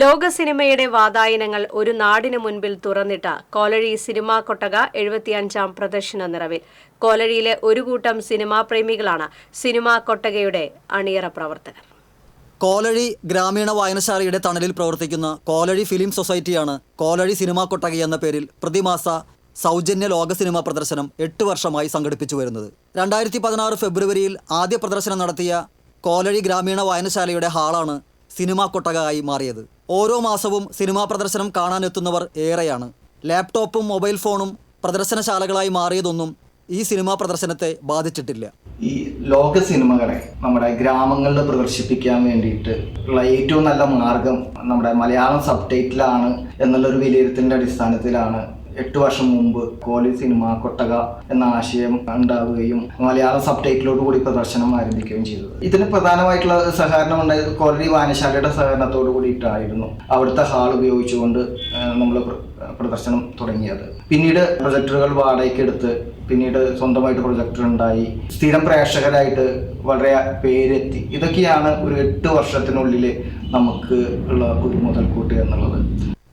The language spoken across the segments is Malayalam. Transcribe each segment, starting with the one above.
ലോക സിനിമയുടെ വാതായനങ്ങൾ ഒരു നാടിനു മുൻപിൽ തുറന്നിട്ട കോലഴി സിനിമാ കൊട്ടക എഴുപത്തിയഞ്ചാം പ്രദർശന നിറവിൽ. കോലഴിയിലെ ഒരു കൂട്ടം സിനിമാ പ്രേമികളാണ് സിനിമാ കൊട്ടകയുടെ അണിയറ പ്രവർത്തകർ. കോലഴി ഗ്രാമീണ വായനശാലയുടെ തണലിൽ പ്രവർത്തിക്കുന്ന കോലഴി ഫിലിം സൊസൈറ്റിയാണ് കോലഴി സിനിമാ കൊട്ടക എന്ന പേരിൽ പ്രതിമാസ സൗജന്യ ലോക സിനിമാ പ്രദർശനം എട്ട് വർഷമായി സംഘടിപ്പിച്ചു വരുന്നത്. രണ്ടായിരത്തി പതിനാറ് ഫെബ്രുവരിയിൽ ആദ്യ പ്രദർശനം നടത്തിയ കോലഴി ഗ്രാമീണ വായനശാലയുടെ ഹാളാണ് സിനിമാ കൊട്ടകയായി മാറിയത്. ഓരോ മാസവും സിനിമാ പ്രദർശനം കാണാനെത്തുന്നവർ ഏറെയാണ്. ലാപ്ടോപ്പും മൊബൈൽ ഫോണും പ്രദർശനശാലകളായി മാറിയതൊന്നും ഈ സിനിമാ പ്രദർശനത്തെ ബാധിച്ചിട്ടില്ല. ഈ ലോക സിനിമകളെ നമ്മുടെ ഗ്രാമങ്ങളിൽ പ്രദർശിപ്പിക്കാൻ വേണ്ടിയിട്ട് ഉള്ള ഏറ്റവും നല്ല മാർഗം നമ്മുടെ മലയാളം സബ് ടൈറ്റിലാണ് എന്നുള്ളൊരു വിലയിരുത്തലിന്റെ അടിസ്ഥാനത്തിലാണ് എട്ട് വർഷം മുമ്പ് കോലി സിനിമ കൊട്ടക എന്ന ആശയം ഉണ്ടാവുകയും മലയാളം സബ് ടൈറ്റിലോട് കൂടി പ്രദർശനം ആരംഭിക്കുകയും ചെയ്തത്. ഇതിന് പ്രധാനമായിട്ടുള്ള സഹകരണം ഉണ്ടായത് കോലി വായനശാലയുടെ സഹകരണത്തോടു കൂടിയിട്ടായിരുന്നു അവിടുത്തെ ഹാൾ ഉപയോഗിച്ചുകൊണ്ട് നമ്മൾ പ്രദർശനം തുടങ്ങിയത്. പിന്നീട് പ്രൊജക്ടറുകൾ വാടകയ്ക്ക് എടുത്ത് പിന്നീട് സ്വന്തമായിട്ട് പ്രൊജക്ടർ ഉണ്ടായി. സ്ഥിരം പ്രേക്ഷകരായിട്ട് വളരെ പേരെത്തി. ഇതൊക്കെയാണ് ഒരു എട്ട് വർഷത്തിനുള്ളിൽ നമുക്ക് ഉള്ള ഒരു മുതൽക്കൂട്ട് എന്നുള്ളത്.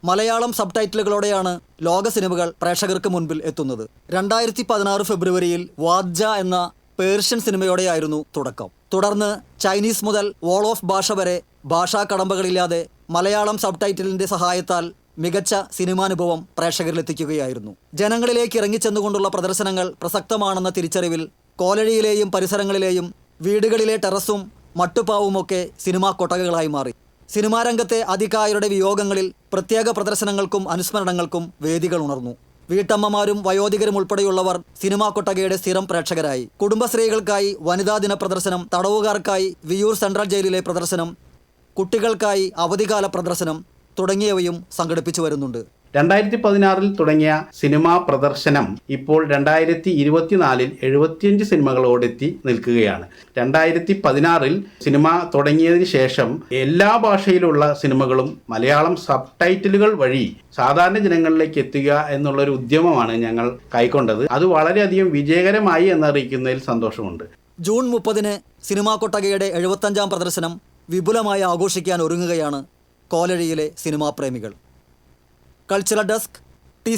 മലയാളം സബ് ടൈറ്റിലുകളോടെയാണ് ലോക സിനിമകൾ പ്രേക്ഷകർക്ക് മുൻപിൽ എത്തുന്നത്. രണ്ടായിരത്തി പതിനാറ് ഫെബ്രുവരിയിൽ വാദ്ജ എന്ന പേർഷ്യൻ സിനിമയോടെയായിരുന്നു തുടക്കം. തുടർന്ന് ചൈനീസ് മുതൽ വോൾ ഓഫ് ഭാഷ വരെ ഭാഷാ കടമ്പകളില്ലാതെ മലയാളം സബ് ടൈറ്റിലിന്റെ സഹായത്താൽ മികച്ച സിനിമാനുഭവം പ്രേക്ഷകരിലെത്തിക്കുകയായിരുന്നു. ജനങ്ങളിലേക്ക് ഇറങ്ങിച്ചെന്നുകൊണ്ടുള്ള പ്രദർശനങ്ങൾ പ്രസക്തമാണെന്ന തിരിച്ചറിവിൽ കോലഴിയിലെയും പരിസരങ്ങളിലെയും വീടുകളിലെ ടെറസും മട്ടുപ്പാവുമൊക്കെ സിനിമാ കൊട്ടകകളായി മാറി. സിനിമാ രംഗത്തെ അതികായരുടെ വിയോഗങ്ങളിൽ പ്രത്യേക പ്രദർശനങ്ങൾക്കും അനുസ്മരണങ്ങൾക്കും വേദികൾ ഉണർന്നു. വീട്ടമ്മമാരും വയോധികരും ഉൾപ്പെടെയുള്ളവർ സിനിമാ കൊട്ടകയുടെ സ്ഥിരം പ്രേക്ഷകരായി. കുടുംബശ്രീകൾക്കായി വനിതാ ദിന പ്രദർശനം തടവുകാർക്കായി വിയൂർ സെൻട്രൽ ജയിലിലെ പ്രദർശനം കുട്ടികൾക്കായി അവധികാല പ്രദർശനം തുടങ്ങിയവയും സംഘടിപ്പിച്ചു വരുന്നുണ്ട്. രണ്ടായിരത്തി പതിനാറിൽ തുടങ്ങിയ സിനിമാ പ്രദർശനം ഇപ്പോൾ രണ്ടായിരത്തി ഇരുപത്തിനാലിൽ എഴുപത്തിയഞ്ച് സിനിമകളോടെത്തി നിൽക്കുകയാണ്. രണ്ടായിരത്തി പതിനാറിൽ സിനിമ തുടങ്ങിയതിന് ശേഷം എല്ലാ ഭാഷയിലുള്ള സിനിമകളും മലയാളം സബ് ടൈറ്റിലുകൾ വഴി സാധാരണ ജനങ്ങളിലേക്ക് എത്തുക എന്നുള്ളൊരു ഉദ്യമമാണ് ഞങ്ങൾ കൈക്കൊണ്ടത്. അത് വളരെയധികം വിജയകരമായി എന്നറിയിക്കുന്നതിൽ സന്തോഷമുണ്ട്. ജൂൺ മുപ്പതിന് സിനിമാ കൊട്ടകയുടെ എഴുപത്തഞ്ചാം പ്രദർശനം വിപുലമായി ആഘോഷിക്കാൻ ഒരുങ്ങുകയാണ് കോലഴിയിലെ സിനിമാ പ്രേമികൾ. Cultural desk T